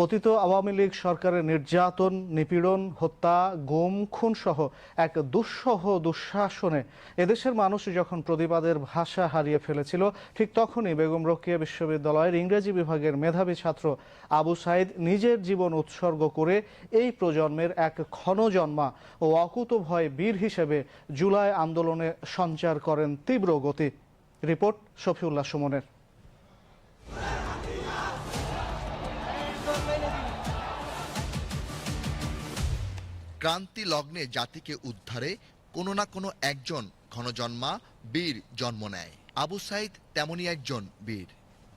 পতিত আওয়ামী লীগ সরকারের নির্যাতন, নিপীড়ন, হত্যা, গুম খুন সহ এক দুঃসহ দুঃশাসনে এদেশের মানুষ যখন প্রতিবাদের ভাষা হারিয়ে ফেলেছিল, ঠিক তখনই বেগম রোকেয়া বিশ্ববিদ্যালয়ের ইংরেজি বিভাগের মেধাবী ছাত্র আবু সাইদ নিজের জীবন উৎসর্গ করে এই প্রজন্মের এক ক্ষণজন্মা ও অকুতভয় বীর হিসেবে জুলাই আন্দোলনে সঞ্চার করেন তীব্র গতি। রিপোর্ট শফিউল্লাহ সুমনের। ক্রান্তি লগ্নে জাতিকে উদ্ধারে কোনো না কোনো একজন ঘনজন্মা বীর জন্ম নেয়। আবু সাইদ তেমনই একজন বীর।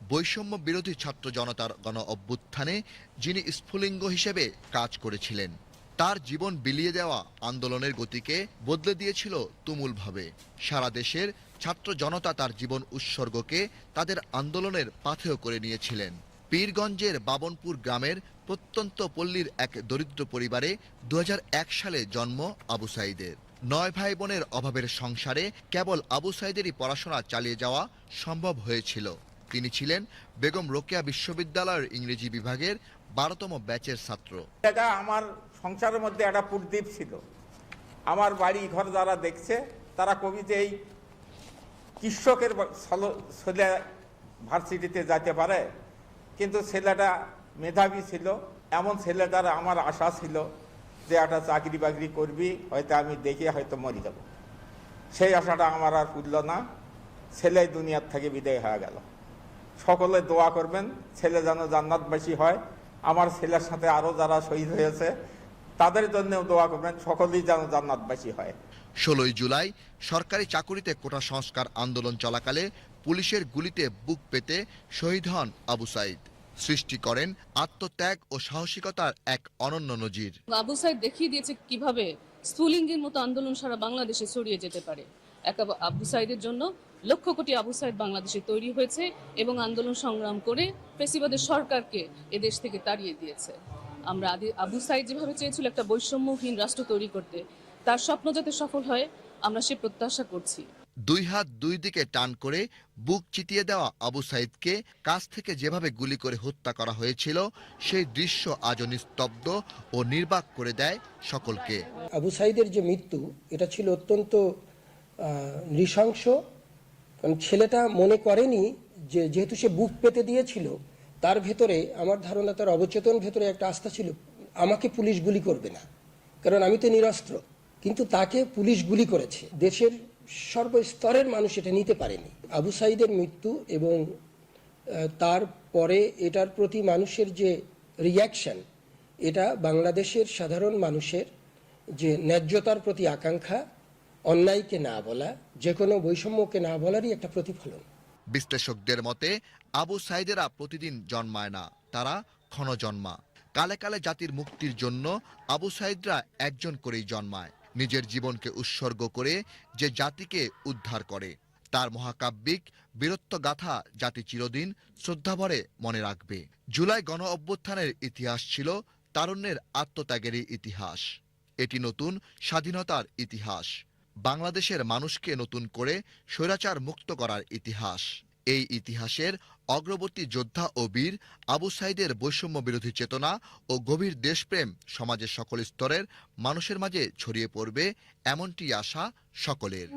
বৈষম্য বিরোধী ছাত্র জনতার গণ অভ্যুত্থানে যিনি স্ফুলিঙ্গ হিসেবে কাজ করেছিলেন, তার জীবন বিলিয়ে দেওয়া আন্দোলনের গতিকে বদলে দিয়েছিল তুমুলভাবে। সারা দেশের ছাত্র জনতা তার জীবন উৎসর্গকে তাদের আন্দোলনের পাথেয় করে নিয়েছিলেন। পীরগঞ্জের বাবনপুর গ্রামের প্রত্যন্ত পল্লীর এক দরিদ্র পরিবারে দু হাজার এক সালে জন্ম আবু সাইদের। নয় ভাই বোনের অভাবের সংসারে কেবল আবু সাইদেরই পড়াশোনা চালিয়ে যাওয়া সম্ভব হয়েছিল। তিনি ছিলেন বেগম রোকেয়া বিশ্ববিদ্যালয়ের ইংরেজি বিভাগের বারোতম ব্যাচের ছাত্র। এটা আমার সংসারের মধ্যে একটা পুরদ্বীপ ছিল। আমার বাড়ি ঘর যারা দেখছে, তারা কবিতে এই কৃষকের ছেলে ভার্সিটিতে যেতে পারে। কিন্তু ছেলেটা মেধাবী ছিল, এমন ছেলেটার আমার আশা ছিল যে একটা চাকরি বাকরি করবি, হয়তো আমি দেখে হয়তো মরে যাব। সেই আশাটা আমার আর ফুটল না। ছেলে দুনিয়ার থেকে বিদায় হয়ে গেল। সকলে দোয়া করবেন, ছেলে যেন জান্নাতবাসী হয়। আমার ছেলের সাথে আরও যারা শহীদ হয়েছে, তাদের জন্যও দোয়া করবেন, সকলেই যেন জান্নাতবাসী হয়। ষোলোই জুলাই, সরকারি চাকুরিতে কোটা সংস্কার আন্দোলন চলাকালে পুলিশের গুলিতে বুক পেতে শহীদ হন আবু সাইদ। সৃষ্টি করেন আত্মত্যাগ ও সাহসিকতার এক অনন্য নজির। আবু সাইদ দেখিয়ে দিয়েছে কীভাবে স্ফুলিঙ্গের মতো আন্দোলন সারা বাংলাদেশে ছড়িয়ে যেতে পারে। এক আবু সাইদের জন্য লক্ষ কোটি আবু সাইদ বাংলাদেশে তৈরি হয়েছে এবং আন্দোলন সংগ্রাম করে ফেসিবাদের সরকারকে এদেশ থেকে তাড়িয়ে দিয়েছে। আমরা আদি আবু সাইদ যেভাবে চেয়েছিল একটা বৈষম্যহীন রাষ্ট্র তৈরি করতে, তার স্বপ্ন যাতে সফল হয়, আমরা সে প্রত্যাশা করছি। দুই হাত দুই দিকে টান করে বুক চিতিয়ে দেওয়া আবু সাইদকে কাছ থেকে যেভাবে গুলি করে হত্যা করা হয়েছিল, সেই দৃশ্য আজও নিস্তব্ধ ও নির্বাক করে দেয় সকলকে। আবু সাইদের যে মৃত্যু, এটা ছিল অত্যন্ত নৃশংস। কারণ ছেলেটা মনে করেনি যে, যেহেতু সে বুক পেতে দিয়েছিল, তার ভেতরে, আমার ধারণা তার অবচেতন ভেতরে একটা আস্থা ছিল, আমাকে পুলিশ গুলি করবে না। কারণ আমি তো নিরস্ত্র। কিন্তু তাকে পুলিশ গুলি করেছে। দেশের সর্বস্তরের মানুষ এটা নিতে পারেনি। আবু সাইদের মৃত্যু এবং তারপরে এটার প্রতি মানুষের যে রিয়াকশন এটা বাংলাদেশের সাধারণ মানুষের যে ন্যায্যতার প্রতি আকাঙ্ক্ষা, অন্যায়কে না বলা যে কোনো বৈষম্যকে না বলারই একটা প্রতিফলন। বিশ্লেষকদের মতে, আবু সাইদেরা প্রতিদিন জন্মায় না, তারা ক্ষণজন্মা। কালে কালে জাতির মুক্তির জন্য আবু সাইদরা একজন করেই জন্মায়। নিজের জীবনকে উৎসর্গ করে যে জাতিকে উদ্ধার করে। তার মহাকাব্যিক বীরত্ব গাথা জাতি চিরদিন শ্রদ্ধাভরে মনে রাখবে। জুলাই গণ অভ্যুত্থানের ইতিহাস ছিল তারুণ্যের আত্মত্যাগেরই ইতিহাস। এটি নতুন স্বাধীনতার ইতিহাস। বাংলাদেশের মানুষকে নতুন করে স্বৈরাচার মুক্ত করার ইতিহাস। এই ইতিহাসের অগ্রবর্তী যোদ্ধা ও বীর আবু সাইদের বৈষম্য বিরোধী চেতনা ও গভীর দেশপ্রেম সমাজের সকল স্তরের মানুষের মাঝে ছড়িয়ে পড়বে এমনটি আশা সকলের।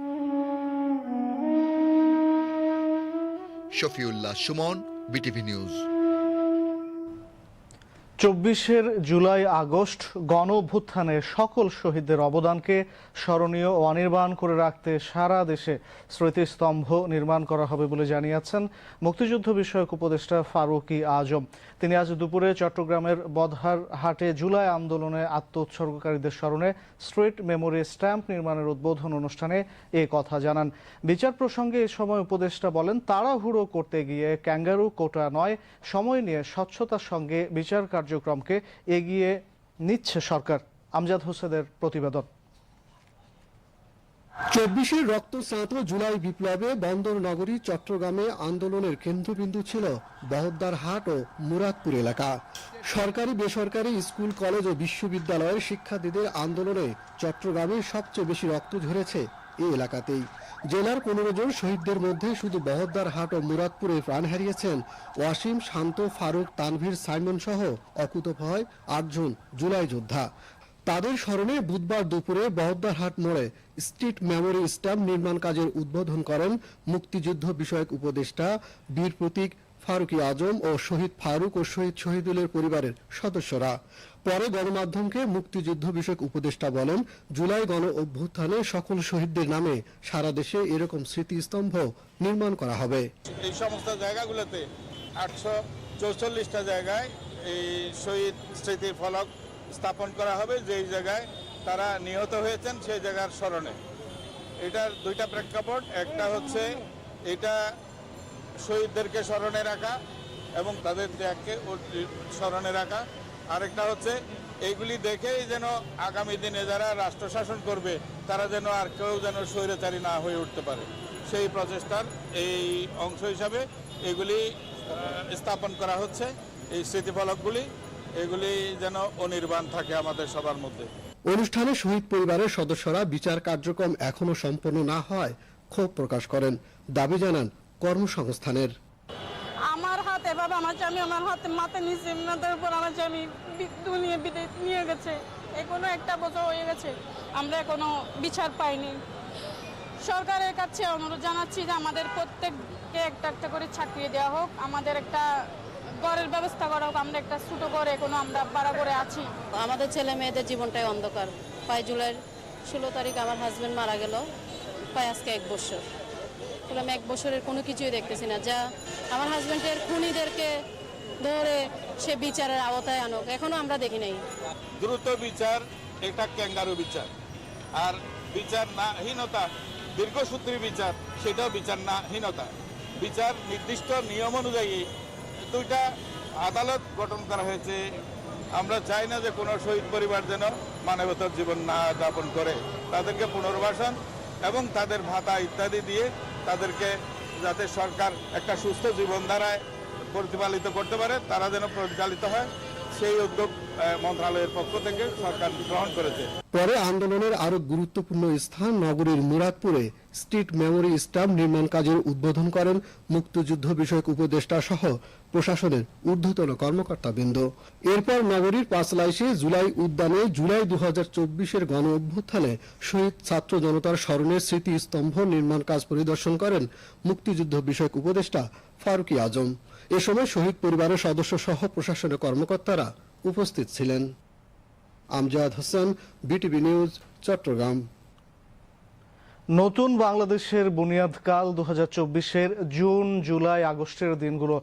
Shafiullah Suman, BTV news. চব্বিশের জুলাই আগস্ট গণ অভ্যুত্থানে সকল শহীদদের অবদানকে স্মরণীয় ও অনির্বাণ করে রাখতে সারা দেশে স্মৃতিস্তম্ভ নির্মাণ করা হবে বলে জানিয়েছেন মুক্তিযুদ্ধ বিষয়ক উপদেষ্টা ফারুকি আজম। তিনি আজ দুপুরে চট্টগ্রামের বদহার হাটে জুলাই আন্দোলনে আত্ম উৎসর্গকারীদের স্মরণে স্ট্রিট মেমোরি স্ট্যাম্প নির্মাণের উদ্বোধন অনুষ্ঠানে এ কথা জানান। বিচার প্রসঙ্গে এ সময় উপদেষ্টা বলেন, তাড়াহুড়ো করতে গিয়ে ক্যাঙ্গারু কোটা নয়, সময় নিয়ে স্বচ্ছতার সঙ্গে বিচার কার্যক্রমকে এগিয়ে নিচ্ছে সরকার। আমজাদ হোসেনের প্রতিবেদন। চব্বিশের রক্তস্নাত জুলাই বিপ্লবে বন্দর নগরী চট্টগ্রামে আন্দোলনের কেন্দ্রবিন্দু ছিল বহদ্দার হাট ও মুরাদপুর এলাকা। সরকারি, বেসরকারি স্কুল, কলেজ ও বিশ্ববিদ্যালয়ের শিক্ষার্থীদের আন্দোলনে চট্টগ্রামে সবচেয়ে বেশি রক্ত ঝরেছে এই এলাকাতেই। জেলার পনেরো জন শহীদদের মধ্যে শুধু বহদ্দার হাট ও মুরাদপুরে প্রাণ হারিয়েছেন ওয়াসিম, শান্ত, ফারুক, তানভীর, সাইমন সহ অকুতভয় আটজন জুলাই যোদ্ধা। তাদের স্মরণে বুধবার দুপুরে বহদ্দার হাট মোড়ে স্ট্রিট মেমোরি স্ট্যাম্প নির্মাণ কাজের উদ্বোধন করেন মুক্তিযুদ্ধ বিষয়ক উপদেষ্টা বীর প্রতীক ফারুকি আজম ও শহীদ ফারুক ও শহীদ শহীদুলের পরিবারের সদস্যরা। পরে গণমাধ্যমকে মুক্তিযুদ্ধ বিষয়ক উপদেষ্টা বলেন, জুলাই গণ অভ্যুত্থানে সকল শহীদদের নামে সারা দেশে এরকম স্মৃতিস্তম্ভ নির্মাণ করা হবে। এই সমস্ত জায়গাগুলোতে আটশো চৌচল্লিশটা জায়গায় এই শহীদ স্মৃতির ফলক স্থাপন করা হবে, যেই জায়গায় তারা নিহত হয়েছেন সেই জায়গার স্মরণে। এটার দুইটা প্রেক্ষাপট, একটা হচ্ছে এটা শহীদদেরকে স্মরণে রাখা এবং তাদের ত্যাগকে স্মরণে রাখা। আরেকটা হচ্ছে এইগুলি দেখেই যেন আগামী দিনে যারা রাষ্ট্র শাসন করবে, তারা যেন আর কেউ যেন স্বৈরাচারী না হয়ে উঠতে পারে। সেই প্রচেষ্টার এই অংশ হিসাবে এগুলি স্থাপন করা হচ্ছে। এই স্মৃতিফলকগুলি, এগুলি যেন অনির্বাণ থাকে আমাদের সবার মধ্যে। অনুষ্ঠানে শহীদ পরিবারের সদস্যরা বিচার কার্যক্রম এখনও সম্পন্ন না হয় ক্ষোভ প্রকাশ করেন। দাবি জানান কর্মসংস্থানের। আমার হাত এভাবে আমার স্বামী আমার হাতে মাথা নিচে মাথার উপর আমার স্বামী বি- দুনিয়া বিদায় নিয়ে গেছে। এখনও একটা বছর হয়ে গেছে আমরা এখনও বিচার পাইনি। সরকারের কাছে অনুরোধ জানাচ্ছি যে আমাদের প্রত্যেককে একটা একটা করে চাকরি দেওয়া হোক আমাদের একটা ঘরের ব্যবস্থা করা হোক আমরা একটা ছোটো ঘরে এখনও আমরা ভাড়া করে আছি। আমাদের ছেলে মেয়েদের জীবনটাই অন্ধকার। প্রায় জুলাইয়ের ষোলো তারিখ আমার হাজবেন্ড মারা গেল প্রায় আজকে এক বছর। আমি এক বছরের কোনো কিছুই দেখতেছি না। যা আমার হাজব্যান্ডের খুনিদেরকে ধরে সে বিচারের আওতায় আনুক, এখনও আমরা দেখি নাই। দ্রুত বিচার, এটা ক্যাঙ্গারু বিচার। আর বিচার নাহীনতা দীর্ঘসূত্রী বিচার, সেটাও বিচার নাহীনতা বিচার নির্দিষ্ট নিয়ম অনুযায়ী দুইটা আদালত গঠন করা হয়েছে। আমরা চাই না যে কোনো শহীদ পরিবার যেন মানবতার জীবন না যাপন করে। তাদেরকে পুনর্বাসন এবং তাদের ভাতা ইত্যাদি দিয়ে তাদেরকে যাতে সরকার একটা সুস্থ জীবনধারায় প্রতিপালিত করতে পারে তারা যেন পরিচালিত হয়। সেই উদ্যোগ মন্ত্রণালয়ের পক্ষ থেকে সরকার গ্রহণ করেছে। পরে আন্দোলনের আরও গুরুত্বপূর্ণ স্থান নগরীর মুরাদপুরে স্ট্রিট মেমোরি স্ট্যাম্প নির্মাণ কাজের উদ্বোধন করেন মুক্তিযুদ্ধ বিষয়ক উপদেষ্টা সহ প্রশাসনের ঊর্ধ্বতন কর্মকর্তাবৃন্দ। এরপর নগরীর পাঁচলাইশে জুলাই উদ্যানে জুলাই দু হাজার চব্বিশের গণ অভ্যুত্থানে শহীদ ছাত্র জনতার স্মরণের স্মৃতিস্তম্ভ নির্মাণ কাজ পরিদর্শন করেন মুক্তিযুদ্ধ বিষয়ক উপদেষ্টা ফারুকি আজম। এ সময় শহীদ পরিবারের সদস্য সহ প্রশাসনের কর্মকর্তারা উপস্থিত ছিলেন। Amjad Hossain, BTV news, Chattogram. নতুন বাংলাদেশের বুনিয়াদকাল দু হাজার চব্বিশের জুন, জুলাই, আগস্টের দিনগুলো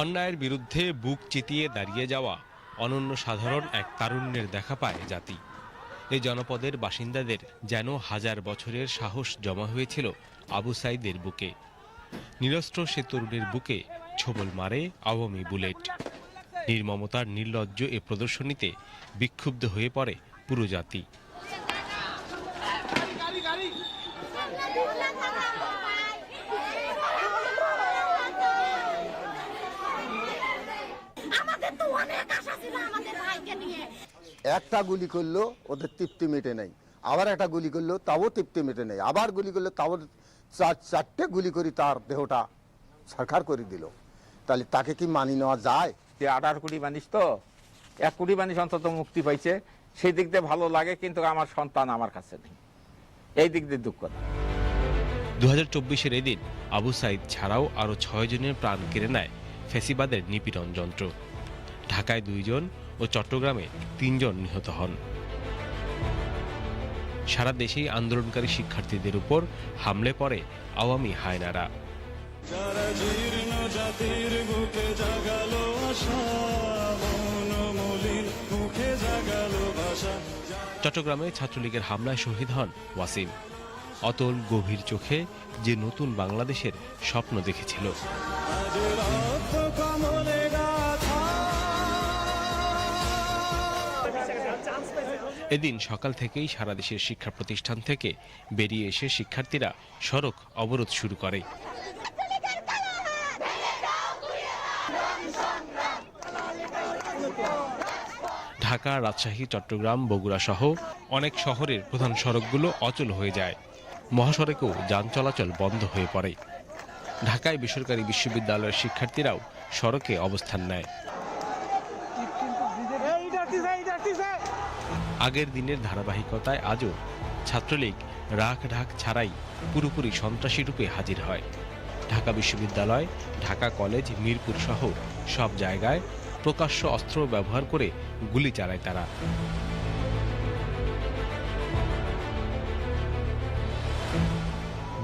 অন্যায়ের বিরুদ্ধে বুক চিতিয়ে দাঁড়িয়ে যাওয়া অনন্য সাধারণ এক তারুণ্যের দেখা পায় জাতি। এই জনপদের বাসিন্দাদের যেন হাজার বছরের সাহস জমা হয়েছিল আবু সাইদের বুকে। নিরস্ত্র সে তরুণের বুকে ছোবল মারে আওয়ামী বুলেট। নির্মমতার নির্লজ্জ এ প্রদর্শনীতে বিক্ষুব্ধ হয়ে পড়ে পুরো জাতি আমাদের তো অনেক আশা ছিল আমাদের ভাইকে নিয়ে একটা গুলি করল ওদের তৃপ্তি মেটে নেই। আবার একটা গুলি করল তাও তৃপ্তি মেটে নেই। আবার গুলি করল তাও চার চারটে গুলি করি তার দেহটা সরকার করে দিল। তাহলে তাকে কি মানি নেওয়া যায়? যে আঠারো কোটি মানুষ তো? এক কোটি মানুষ অন্তত মুক্তি পাইছে। সেই দিক দিয়ে ভালো লাগে কিন্তু আমার সন্তান আমার কাছে নেই। এই দিক দিয়ে দুঃখ দু হাজার চব্বিশের এদিন আবু সাইদ ছাড়াও আরও ছয় জনের প্রাণ কেড়ে নেয় ফেসিবাদের নিপীড়ন যন্ত্র। ঢাকায় দুইজন ও চট্টগ্রামে তিনজন নিহত হন। সারা দেশেই আন্দোলনকারী শিক্ষার্থীদের উপর হামলে পড়ে আওয়ামী হায়নারা। চট্টগ্রামে ছাত্রলীগের হামলায় শহীদ হন ওয়াসিম। অতল গভীর চোখে যে নতুন বাংলাদেশের স্বপ্ন দেখেছিল। এদিন সকাল থেকেই সারা দেশের শিক্ষা প্রতিষ্ঠান থেকে বেরিয়ে এসে শিক্ষার্থীরা সড়ক অবরোধ শুরু করে। ঢাকা, রাজশাহী, চট্টগ্রাম, বগুড়া সহ অনেক শহরের প্রধান সড়কগুলো অচল হয়ে যায়। মহাসড়কেও যান চলাচল বন্ধ হয়ে পড়ে। ঢাকায় বেসরকারি বিশ্ববিদ্যালয়ের শিক্ষার্থীরাও সড়কে অবস্থান নেয়। আগের দিনের ধারাবাহিকতায় আজও ছাত্রলীগ রাখ ঢাক ছাড়াই পুরোপুরি সন্ত্রাসী রূপে হাজির হয়। ঢাকা বিশ্ববিদ্যালয়, ঢাকা কলেজ, মিরপুর সহ সব জায়গায় প্রকাশ্য অস্ত্র ব্যবহার করে গুলি চালায় তারা।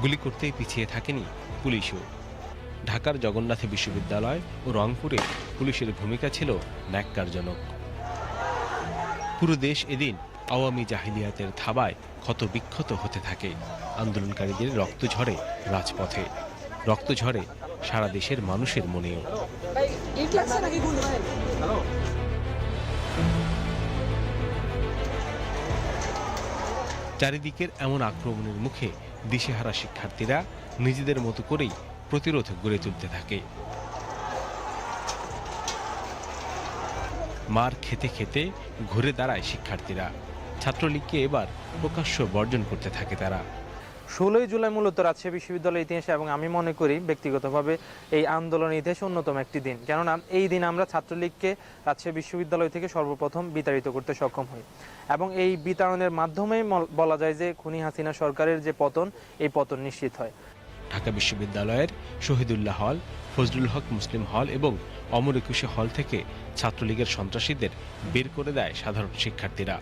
গুলি করতেই পিছিয়ে থাকেনি পুলিশও। ঢাকার জগন্নাথ বিশ্ববিদ্যালয় ও রংপুরে পুলিশের ভূমিকা ছিল ন্যাক্কারজনক। পুরো দেশ এদিন আওয়ামী জাহিলিয়াতের থাবায় ক্ষত বিক্ষত হতে থাকে। আন্দোলনকারীদের রক্ত ঝরে রাজপথে। রক্ত ঝরে সারা দেশের মানুষের মনেও। চারিদিকের এমন আক্রমণের মুখে দিশেহারা শিক্ষার্থীরা নিজেদের মতো করেই প্রতিরোধ গড়ে তুলতে থাকে। মার খেতে খেতে ঘুরে দাঁড়ায় শিক্ষার্থীরা। ছাত্রলীগকে এবার প্রকাশ্য বর্জন করতে থাকে তারা। ষোলোই জুলাই মূলত রাজশাহী বিশ্ববিদ্যালয়ের ইতিহাসে এবং আমি মনে করি ব্যক্তিগতভাবে এই আন্দোলনের ইতিহাসে অন্যতম একটি দিন। কেননা এই দিন আমরা ছাত্রলীগকে রাজশাহী বিশ্ববিদ্যালয় থেকে সর্বপ্রথম বিতাড়িত করতে সক্ষম হই। এবং এই বিতাড়নের মাধ্যমেই মল- বলা যায় যে খুনি হাসিনা সরকারের যে পতন এই পতন নিশ্চিত হয়। ঢাকা বিশ্ববিদ্যালয়ের শহীদুল্লাহ হল ফজলুল হক মুসলিম হল এবং অমর একুশে হল থেকে ছাত্রলীগের সন্ত্রাসীদের বের করে দেয় সাধারণ শিক্ষার্থীরা।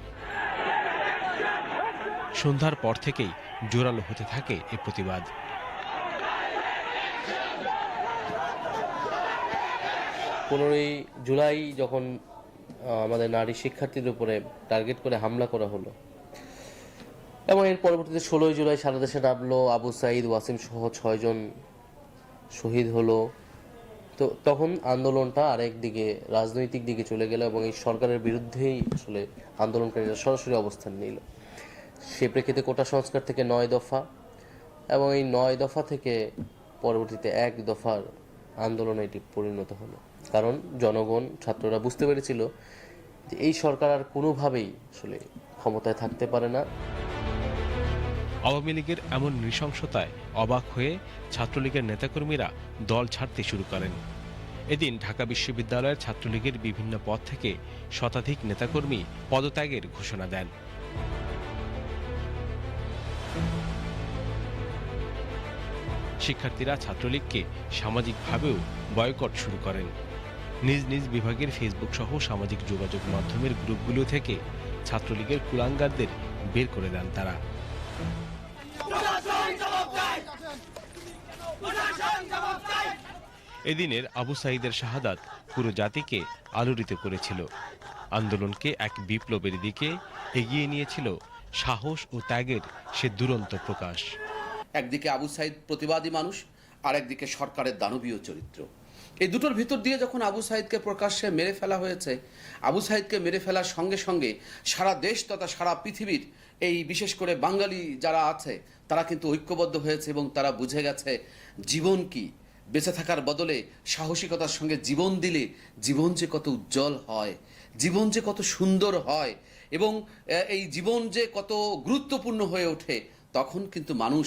সন্ধ্যার পর থেকেই জোরালো হতে থাকে এ প্রতিবাদ। পনেরোই জুলাই যখন আমাদের নারী শিক্ষার্থীদের উপরে টার্গেট করে হামলা করা হলো, এবং এর পরবর্তীতে ষোলোই জুলাই সারা দেশে নামলো আবু সাইদ, ওয়াসিম সহ ছয়জন শহীদ হলো। তো তখন আন্দোলনটা আরেক দিকে, রাজনৈতিক দিকে চলে গেল এবং এই সরকারের বিরুদ্ধেই আসলে আন্দোলনকারীরা সরাসরি অবস্থান নিল। সে প্রেক্ষিতে কোটা সংস্কার থেকে নয় দফা এবং এই নয় দফা থেকে পরবর্তীতে এক দফার আন্দোলনে এটি পরিণত হলো। কারণ জনগণ, ছাত্ররা বুঝতে পেরেছিল যে এই সরকার আর কোনোভাবেই আসলে ক্ষমতায় থাকতে পারে না। আওয়ামী লীগের এমন নৃশংসতায় অবাক হয়ে ছাত্রলীগের নেতাকর্মীরা দল ছাড়তে শুরু করেন। এদিন ঢাকা বিশ্ববিদ্যালয়ের ছাত্রলীগের বিভিন্ন পদ থেকে শতাধিক নেতাকর্মী পদত্যাগের ঘোষণা দেন। শিক্ষার্থীরা ছাত্রলীগকে সামাজিকভাবেও বয়কট শুরু করেন। নিজ নিজ বিভাগের ফেসবুক সহ সামাজিক যোগাযোগ মাধ্যমের গ্রুপগুলো থেকে ছাত্রলীগের কুলাঙ্গারদের বের করে দেন তারা। এদিনের আবু সাইদের শাহাদাত পুরো জাতিকে আলোড়িত করেছিল। আন্দোলনকে এক বিপ্লবের দিকে এগিয়ে নিয়েছিল সাহস ও ত্যাগের সে দুরন্ত প্রকাশ। একদিকে আবু সাইদ প্রতিবাদী মানুষ আর একদিকে সরকারের দানবীয় চরিত্র। এই দুটোর ভিতর দিয়ে যখন আবু সাইদকে প্রকাশ্যে মেরে ফেলা হয়েছে, আবু সাইদকে মেরে ফেলার সঙ্গে সঙ্গে সারা দেশ তথা সারা পৃথিবীর এই বিশেষ করে বাঙালি যারা আছে, তারা কিন্তু ঐক্যবদ্ধ হয়েছে এবং তারা বুঝে গেছে জীবন কি। বেঁচে থাকার বদলে সাহসিকতার সঙ্গে জীবন দিলে জীবন যে কত উজ্জ্বল হয়, জীবন যে কত সুন্দর হয় এবং এই জীবন যে কত গুরুত্বপূর্ণ হয়ে ওঠে, তখন কিন্তু মানুষ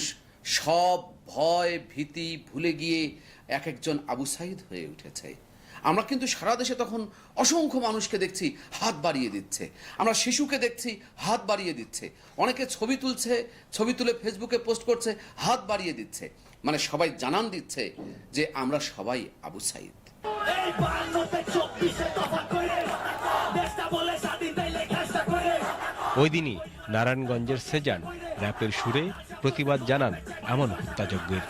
সব ভয় ভীতি ভুলে গিয়ে এক একজন আবু সাইদ হয়ে উঠেছে। আমরা কিন্তু সারা দেশে তখন অসংখ্য মানুষকে দেখছি হাত বাড়িয়ে দিচ্ছে। আমরা শিশুকে দেখছি হাত বাড়িয়ে দিচ্ছে। অনেকে ছবি তুলছে ছবি তুলে ফেসবুকে পোস্ট করছে হাত বাড়িয়ে দিচ্ছে। মানে সবাই জানান দিচ্ছে যে আমরা সবাই আবু সাইদ। ওই দিনই নারায়ণগঞ্জের সেজান র্যাপের সুরে প্রতিবাদ জানান এমন হত্যাযজ্ঞের।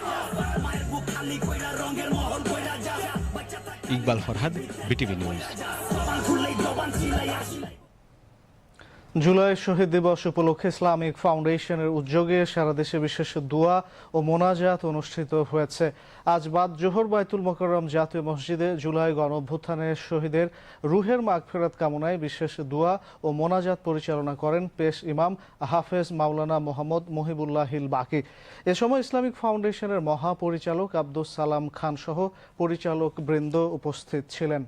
Iqbal Farhad BTV news. July শহীদ দিবস উপলক্ষে ইসলামিক ফাউন্ডেশনের উদ্যোগে সারা দেশে বিশেষ দোয়া ও মোনাজাত অনুষ্ঠিত হয়েছে। আজ বাদ জোহর বাইতুল মোকাররম জাতীয় মসজিদে জুলাই গণ অভ্যুত্থানে শহীদের রুহের মাগফেরাত কামনায় বিশেষ দোয়া ও মোনাজাত পরিচালনা করেন পেশ ইমাম হাফেজ মাওলানা মোহাম্মদ মহিবুল্লাহ হিল বাকি। এ সময় ইসলামিক ফাউন্ডেশনের মহাপরিচালক আব্দুস সালাম খান সহ পরিচালক বৃন্দ উপস্থিত ছিলেন।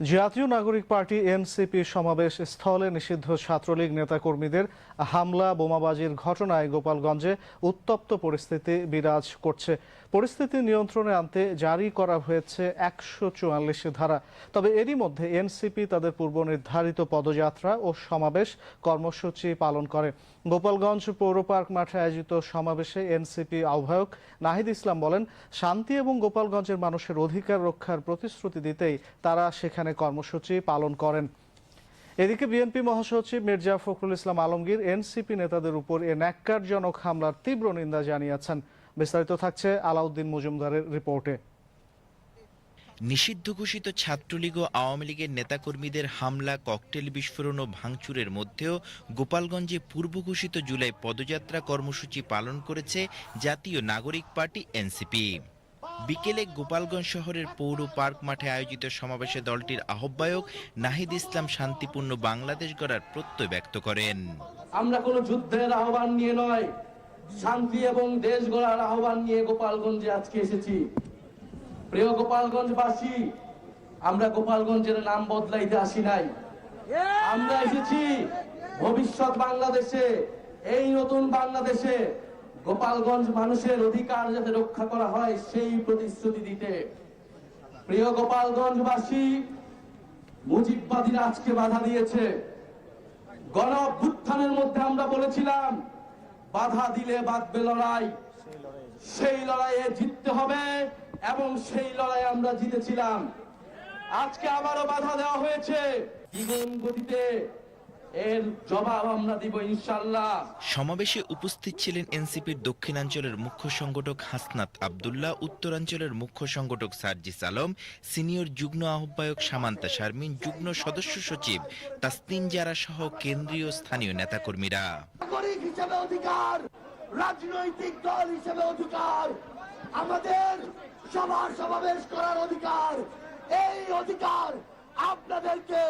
জাতীয় নাগরিক পার্টি এনসিপি সমাবেশ স্থলে নিষিদ্ধ ছাত্রলীগ নেতাকর্মীদের হামলা, বোমাবাজির ঘটনায় গোপালগঞ্জে উত্তপ্ত পরিস্থিতি বিরাজ করছে। পরিস্থিতি নিয়ন্ত্রণে আনতে জারি করা হয়েছে একশো চুয়াল্লিশ ধারা। তবে এরই মধ্যে এনসিপি তাদের পূর্ব নির্ধারিত পদযাত্রা ও সমাবেশ কর্মসূচি পালন করে। গোপালগঞ্জ পৌর পার্ক মাঠে আয়োজিত সমাবেশে এনসিপি আহ্বায়ক নাহিদ ইসলাম বলেন, শান্তি এবং গোপালগঞ্জের মানুষের অধিকার রক্ষার প্রতিশ্রুতি দিতেই তারা সেখানে কর্মসূচি পালন করেন। এদিকে বিএনপি মহাসচিব মির্জা ফখরুল ইসলাম আলমগীর এনসিপি নেতাদের উপর এ ন্যাক্কারজনক হামলার তীব্র নিন্দা জানিয়েছেন। বিস্তারিত থাকছে আলাউদ্দিন মজুমদারের রিপোর্টে। নিষিদ্ধ ঘোষিত ছাত্রলীগ ও আওয়ামী লীগের নেতাকর্মীদের হামলা ককটেল বিস্ফোরণ ও ভাঙচুরের মধ্যেও গোপালগঞ্জে পূর্ব ঘোষিত জুলাই পদযাত্রা কর্মসূচি পালন করেছে জাতীয় নাগরিক পার্টি এনসিপি। বিকেলে গোপালগঞ্জ শহরের পৌর পার্ক মাঠে আয়োজিত সমাবেশে দলটির আহ্বায়ক নাহিদ ইসলাম শান্তিপূর্ণ বাংলাদেশ গড়ার প্রত্যয় ব্যক্ত করেন। আমরা কোনো যুদ্ধের আহ্বান নিয়ে নয় শান্তি এবং দেশ গড়ার আহ্বান নিয়ে গোপালগঞ্জে আজকে এসেছি। প্রিয় গোপালগঞ্জবাসী, আমরা গোপালগঞ্জের নাম বদলাইতে আসি নাই। আমরা এসেছি ভবিষ্যৎ বাংলাদেশে, এই নতুন বাংলাদেশে গোপালগঞ্জ মানুষের অধিকার যাতে রক্ষা করা হয় সেই প্রতিশ্রুতি দিতে। প্রিয় গোপালগঞ্জবাসী, মুজিববাদীরা আজকে বাধা দিয়েছে। গণ অভ্যুত্থানের মধ্যে আমরা বলেছিলাম বাধা দিলে বাঁধবে লড়াই। সেই লড়াইয়ে জিততে হবে এবং সেই লড়াই আমরা জিতেছিলাম। আজকে আবারও বাধা দেওয়া হয়েছে। দ্বিগুণ গতিতে এর জবাব আমরা দিব ইনশাল্লাহ সমাবেশে উপস্থিত ছিলেন এনসিপির দক্ষিণাঞ্চলের মুখ্য সংগঠক হাসনাত আবদুল্লাহ উত্তরাঞ্চলের মুখ্য সংগঠক সার্জিস আলম সিনিয়র যুগ্ম আহ্বায়ক সামান্তা শারমিন যুগ্ম সদস্য সচিব তাসনিম জারা সহ কেন্দ্রীয় স্থানীয় নেতাকর্মীরা। নাগরিক হিসেবে অধিকার রাজনৈতিক দল হিসেবে অধিকার আমাদের সবার সমাবেশ করার অধিকার এই অধিকার আপনাদেরকে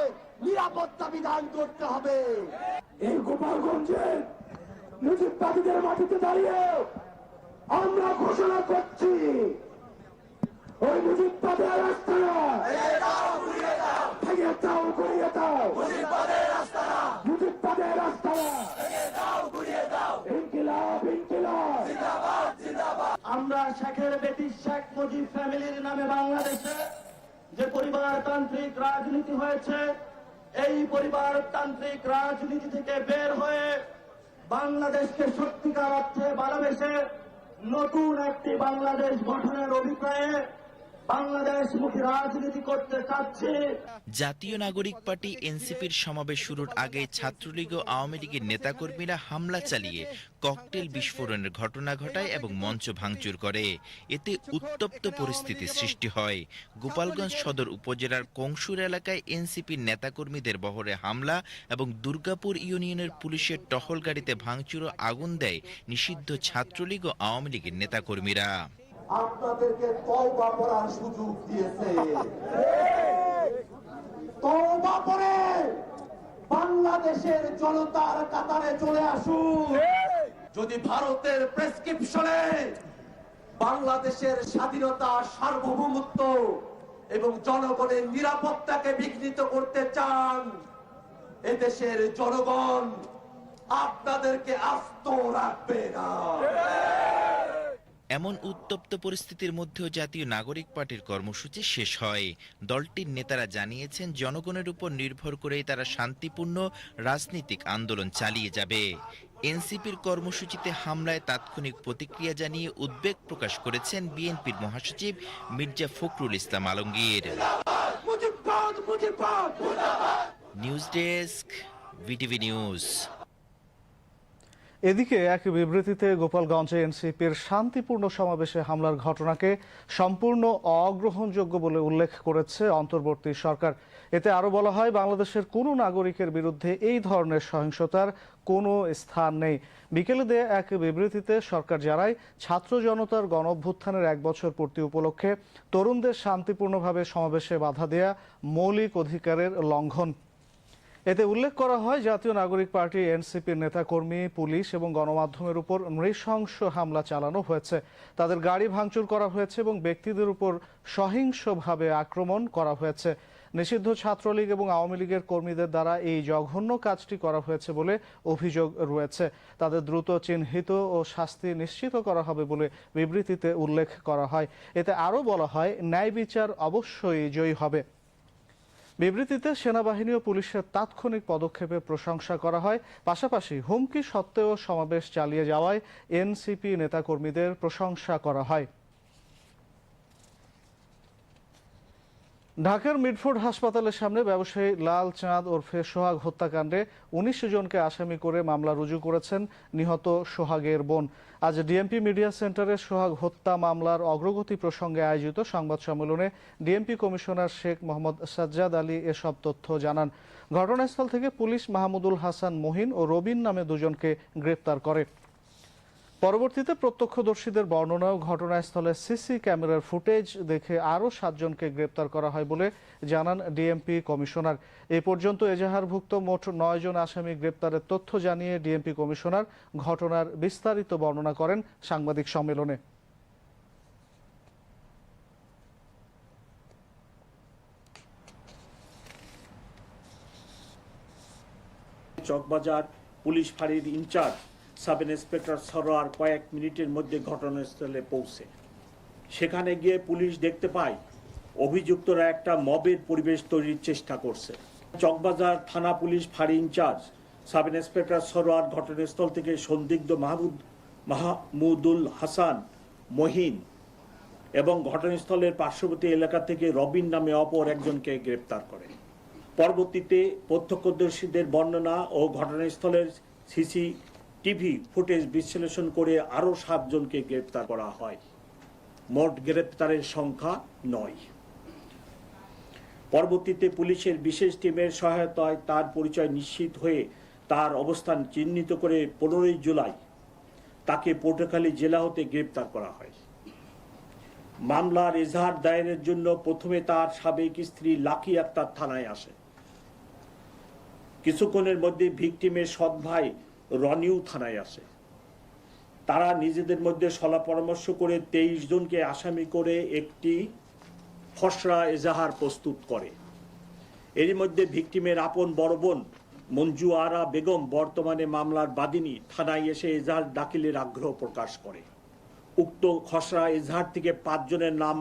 নিরাপত্তা বিধান করতে হবে। এই গোপালগঞ্জের মুজিববাদীদের মাটিতে দাঁড়িয়ে আমরা ঘোষণা করছি ওই মুজিববাদের রাস্তায় ভেঙে দাও ঘুরিয়ে দাও। মুজিববাদের রাস্তায় ইনকিলাব ইনকিলাব। আমরা শেখের বেটি শেখ মুজিব ফ্যামিলির নামে বাংলাদেশে যে পরিবারতান্ত্রিক রাজনীতি হয়েছে এই পরিবারতান্ত্রিক রাজনীতি থেকে বের হয়ে বাংলাদেশকে সত্যিকার অর্থে ভালোবেসে নতুন একটি বাংলাদেশ গঠনের অভিপ্রায়ে জাতীয় নাগরিক পার্টি এনসিপির সমাবেশ শুরুর আগে ছাত্রলীগ ও আওয়ামী লীগের নেতাকর্মীরা হামলা চালিয়ে ককটেল বিস্ফোরণের ঘটনা ঘটায় এবং মঞ্চ ভাঙচুর করে। এতে উত্তপ্ত পরিস্থিতি সৃষ্টি হয়। গোপালগঞ্জ সদর উপজেলার কংসুর এলাকায় এনসিপির নেতাকর্মীদের বহরে হামলা এবং দুর্গাপুর ইউনিয়নের পুলিশের টহল গাড়িতে ভাঙচুর ও আগুন দেয় নিষিদ্ধ ছাত্রলীগ ও আওয়ামী লীগের নেতাকর্মীরা। আপনাদেরকে তওবা করার সুযোগ দিয়েছে। তওবা করে বাংলাদেশের জনতার কাতারে চলে আসুন। যদি ভারতের প্রেসক্রিপশনে বাংলাদেশের স্বাধীনতা সার্বভৌমত্ব এবং জনগণের নিরাপত্তাকে বিঘ্নিত করতে চান, এদেশের জনগণ আপনাদেরকে আস্ত রাখবে না। এমন উত্তপ্ত পরিস্থিতির মধ্যেও জাতীয় নাগরিক পার্টির কর্মসূচি শেষ হয়। দলটির নেতারা জানিয়েছেন জনগণের উপর নির্ভর করেই তারা শান্তিপূর্ণ রাজনৈতিক আন্দোলন চালিয়ে যাবে। এনসিপির কর্মসূচিতে হামলায় তাৎক্ষণিক প্রতিক্রিয়া জানিয়ে উদ্বেগ প্রকাশ করেছেন বিএনপির মহাসচিব Mirza Fakhrul Islam Alamgir. News desk BTV news. এদিকে এক বিবৃতিতে গোপালগঞ্জে এনসিপির শান্তিপূর্ণ সমাবেশে হামলার ঘটনাকে সম্পূর্ণ অগ্রহণযোগ্য বলে উল্লেখ করেছে অন্তর্বর্তী সরকার। এতে আরও বলা হয়, বাংলাদেশের কোনো নাগরিকের বিরুদ্ধে এই ধরনের সহিংসতার কোনো স্থান নেই। বিকেলে দেয়া এক বিবৃতিতে সরকার জানায়, ছাত্র জনতার গণ অভ্যুত্থানের এক বছর পূর্তি উপলক্ষে তরুণদের শান্তিপূর্ণভাবে সমাবেশে বাধা দেয়া মৌলিক অধিকারের লঙ্ঘন। এতে উল্লেখ করা হয়, জাতীয় নাগরিক পার্টি এনসিপির নেতাকর্মী, পুলিশ এবং গণমাধ্যমের উপর নৃশংস হামলা চালানো হয়েছে। তাদের গাড়ি ভাঙচুর করা হয়েছে এবং ব্যক্তিদের উপর সহিংসভাবে আক্রমণ করা হয়েছে। নিষিদ্ধ ছাত্রলীগ এবং আওয়ামী লীগের কর্মীদের দ্বারা এই জঘন্য কাজটি করা হয়েছে বলে অভিযোগ রয়েছে। তাদের দ্রুত চিহ্নিত ও শাস্তি নিশ্চিত করা হবে বলে বিবৃতিতে উল্লেখ করা হয়। এতে আরও বলা হয়, ন্যায় বিচার অবশ্যই জয়ী হবে। বিবৃতিতে সেনাবাহিনী ও পুলিশের তাৎক্ষণিক পদক্ষেপের প্রশংসা করা হয়। পাশাপাশি হুমকি সত্ত্বেও সমাবেশ চালিয়ে যাওয়ায় এনসিপি নেতাকর্মীদের প্রশংসা করা হয়। ঢাকার মিডফোর্ড হাসপাতালের সামনে ব্যবসায়ী লাল চাঁদ ওরফে সোহাগ হত্যাকাণ্ডে উনিশ জনকে আসামি করে মামলা রুজু করেছেন নিহত সোহাগের বোন। আজ ডিএমপি মিডিয়া সেন্টারে সোহাগ হত্যা মামলার অগ্রগতি প্রসঙ্গে আয়োজিত সংবাদ সম্মেলনে ডিএমপি কমিশনার শেখ মোহাম্মদ সাজ্জাদ আলী এসব তথ্য জানান। ঘটনাস্থল থেকে পুলিশ মাহমুদুল হাসান মহিন ও রবিন নামে দুজনকে গ্রেপ্তার করে। পরবর্তীতে প্রত্যক্ষদর্শীদের বর্ণনা ঘটনাস্থলে সিসি ক্যামেরার ফুটেজ দেখে আরও সাতজনকে গ্রেপ্তার করা হয় বলে জানান ডিএমপি কমিশনার। এ পর্যন্ত এজাহারভুক্ত মোট নয় জন আসামি গ্রেপ্তারের তথ্য জানিয়ে ডিএমপি কমিশনার ঘটনার বিস্তারিত বর্ণনা করেন সাংবাদিক সম্মেলনে। চকবাজার পুলিশ ফাঁড়ির ইনচার্জ সাব ইন্সপেক্টর সরোয়ার কয়েক মিনিটের মধ্যে ঘটনাস্থলে পৌঁছে। সেখানে গিয়ে পুলিশ দেখতে পায়, অভিযুক্তরা একটা মবের পরিবেশ তৈরির চেষ্টা করছে। চকবাজার থানা পুলিশ ফাঁড়ি ইনচার্জ সাব ইন্সপেক্টর সরোয়ার ঘটনাস্থল থেকে সন্দিগ্ধ মাহমুদ, মাহমুদুল হাসান, মহিন এবং ঘটনাস্থলের পার্শ্ববর্তী এলাকা থেকে রবিন নামে অপর একজনকে গ্রেপ্তার করে। পরবর্তীতে প্রত্যক্ষদর্শীদের বর্ণনা ও ঘটনাস্থলের সিসি টিভি ফুটেজ বিশ্লেষণ করে আরও সাতজনকে গ্রেপ্তার করা হয়। মোট গ্রেপ্তারের সংখ্যা নয়। পরবর্তীতে পুলিশের বিশেষ টিমের সহায়তায় তার পরিচয় নিশ্চিত হয়ে তার অবস্থান চিহ্নিত করে পনেরোই জুলাই তাকে পটুয়াখালী জেলা হতে গ্রেপ্তার করা হয়। মামলার এজাহার দায়েরের জন্য প্রথমে তার সাবেক স্ত্রী লাকি আক্তার থানায় আসে। কিছুক্ষণের মধ্যে ভিকটিমের সৎ ভাই রনিউ থানায় আসে। তারা নিজেদের মধ্যে সলা পরামর্শ করে তেইশ জনকে আসামি করে একটি ফসরা এজাহার প্রস্তুত করে। এরই মধ্যে ভিকটিমের আপন বড় বোন মঞ্জু আরা বেগম বর্তমানে মামলার বাদিনী থানায় এসে এজাহার দাখিলের আগ্রহ প্রকাশ করে। উক্ত খসড়া এজাহার থেকে পাঁচজনের নাম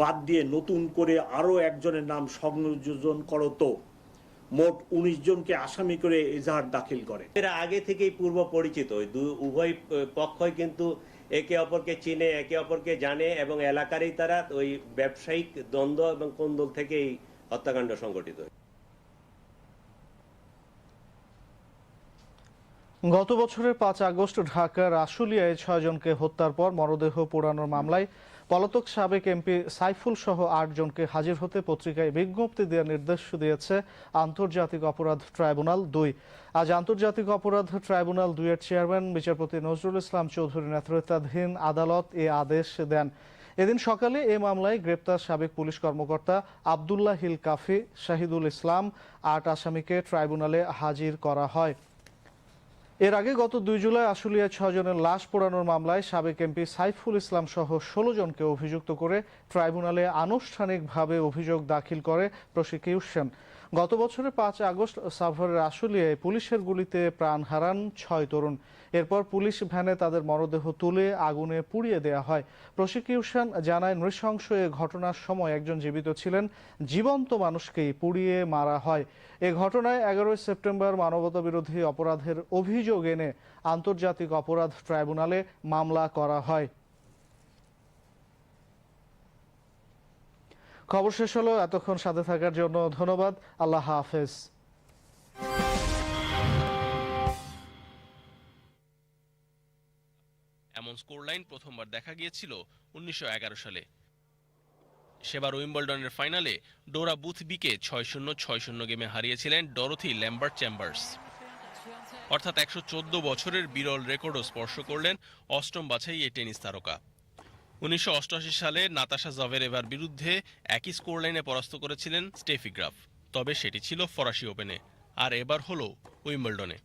বাদ দিয়ে নতুন করে আরও একজনের নাম সংযোজন করতো মোট উনিশ জনকে আসামি করে এজাহার দাখিল করে এরা আগে থেকেই পূর্ব পরিচিত উভয় পক্ষই কিন্তু একে অপরকে চিনে একে অপরকে জানে এবং এলাকারই তারা ওই ব্যবসায়িক দ্বন্দ্ব এবং কোন্দল থেকেই হত্যাকাণ্ড সংঘটিত হয়। গত বছরের পাঁচ আগস্ট ঢাকার আশুলিয়ায় ছয়জনকে হত্যার পর মরদেহ পোড়ানোর মামলায় পলাতক সাবেক এমপি সাইফুল সহ আটজনকে হাজির হতে পত্রিকায় বিজ্ঞপ্তি দেওয়ার নির্দেশ দিয়েছে আন্তর্জাতিক অপরাধ ট্রাইব্যুনাল দুই। আজ আন্তর্জাতিক অপরাধ ট্রাইব্যুনাল দুইয়ের চেয়ারম্যান, বিচারপতি নজরুল ইসলাম চৌধুরী নেতৃত্বাধীন আদালত এ আদেশ দেন। এদিন সকালে এ মামলায় গ্রেপ্তার সাবেক পুলিশ কর্মকর্তা আবদুল্লাহ হিল কাফি, শাহিদুল ইসলাম, আট আসামিকে ট্রাইব্যুনালে হাজির করা হয়। এর আগে গত দুই জুলাই আশুলিয়ায় ছজনের লাশ পোড়ানোর মামলায় সাবেক এমপি সাইফুল ইসলাম সহ ষোলো জনকে অভিযুক্ত করে ট্রাইব্যুনালে আনুষ্ঠানিকভাবে অভিযোগ দাখিল করে প্রসিকিউশন। গত বছরের পাঁচ আগস্ট সাভারের আশুলিয়ায় পুলিশের গুলিতে প্রাণ হারান ছয় তরুণ। এরপর পুলিশ ভ্যানে তাদের মরদেহ তুলে আগুনে পুড়িয়ে দেওয়া হয়। প্রসিকিউশন জানায়, নৃশংস এ ঘটনার সময় একজন জীবিত ছিলেন। জীবন্ত মানুষকেই পুড়িয়ে মারা হয়। এ ঘটনায় এগারোই সেপ্টেম্বর মানবতা বিরোধী অপরাধের অভিযোগ এনে আন্তর্জাতিক অপরাধ ট্রাইব্যুনালে মামলা করা হয়। খবর শেষ হলো। এতক্ষণ সাথে থাকার জন্য ধন্যবাদ। আল্লাহ হাফেজ। এমন স্কোরলাইন প্রথমবার দেখা গিয়েছিল উনিশশো এগারো সালে। সেবার উইম্বলডনের ফাইনালে ডোরা বুথবিকে ছয় শূন্য ছয় শূন্য গেমে হারিয়েছিলেন ডরোথি ল্যাম্বার্ট চ্যাম্বার্স। অর্থাৎ একশো চোদ্দ বছরের বিরল রেকর্ডও স্পর্শ করলেন অষ্টম বাছাই এই টেনিস তারকা। উনিশশো অষ্টআশি সালে নাতাশা জভেরেভার বিরুদ্ধে একই স্কোরলাইনে পরাস্ত করেছিলেন স্টেফিগ্রাফ তবে সেটি ছিল ফরাসি ওপেনে। আর এবার হলো উইম্বলডনে।